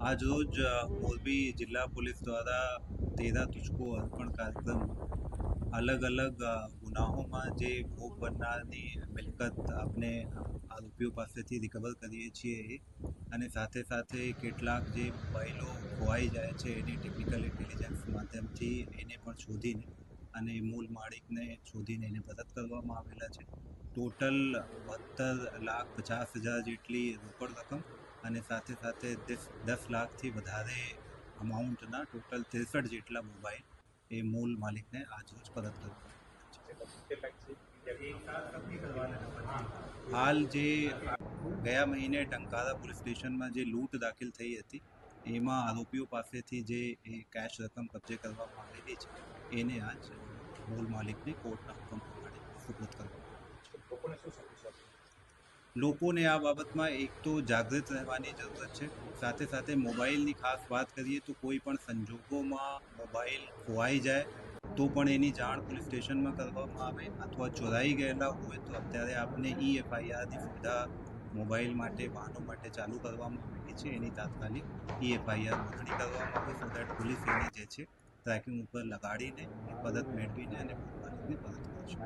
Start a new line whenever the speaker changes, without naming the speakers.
આજરોજ મોરબી જિલ્લા પોલીસ દ્વારા તેરા તુચકો અર્પણ કાર્યક્રમ અલગ અલગ ગુનાહોમાં જે ભોગ બનનારની મિલકત આપણે આરોપીઓ પાસેથી રિકવર કરીએ છીએ અને સાથે સાથે કેટલાક જે મોબાઈલો ખોવાઈ જાય છે એની ટેકનિકલ ઇન્ટેલિજન્સ માધ્યમથી એને પણ શોધીને અને મૂળ માળિકને શોધીને એને પરત કરવામાં આવેલા છે. ટોટલ બહત્તર લાખ પચાસ હજાર જેટલી રોકડ રકમ અને સાથે સાથે દસ લાખથી વધારે અમાઉન્ટના ટોટલ ત્રેસઠ જેટલા મોબાઈલ એ મૂળ માલિકને આજરોજ પરત કરવામાં હાલ જે ગયા મહિને ટંકારા પોલીસ સ્ટેશનમાં જે લૂંટ દાખલ થઈ હતી એમાં આરોપીઓ પાસેથી જે એ કેશ રકમ કબજે કરવામાં આવેલી છે એને આજ મૂળ માલિકને કોર્ટના હુકમ પ્રમાણે સુપ્રત કરવામાં છે?
લોકોને
આ બાબતમાં એક તો જાગૃત રહેવાની જરૂરત છે સાથે સાથે મોબાઈલની ખાસ વાત કરીએ તો કોઈ પણ સંજોગોમાં મોબાઈલ ખોવાઈ જાય તો પણ એની જાણ પોલીસ સ્ટેશનમાં કરવામાં આવે અથવા ચોરાઈ ગયેલા હોય તો અત્યારે આપણે ઈ એફઆઈઆરની સુવિધા મોબાઈલ માટે, વાહનો માટે ચાલુ કરવામાં આવેલી છે. એની તાત્કાલિક ઈ એફઆઈઆર નોંધણી કરવામાં આવે. સો દેટ પોલીસ એને જે છે ટ્રેકિંગ ઉપર લગાડીને પરત મેળવીને અને માલિકને પરત કરશે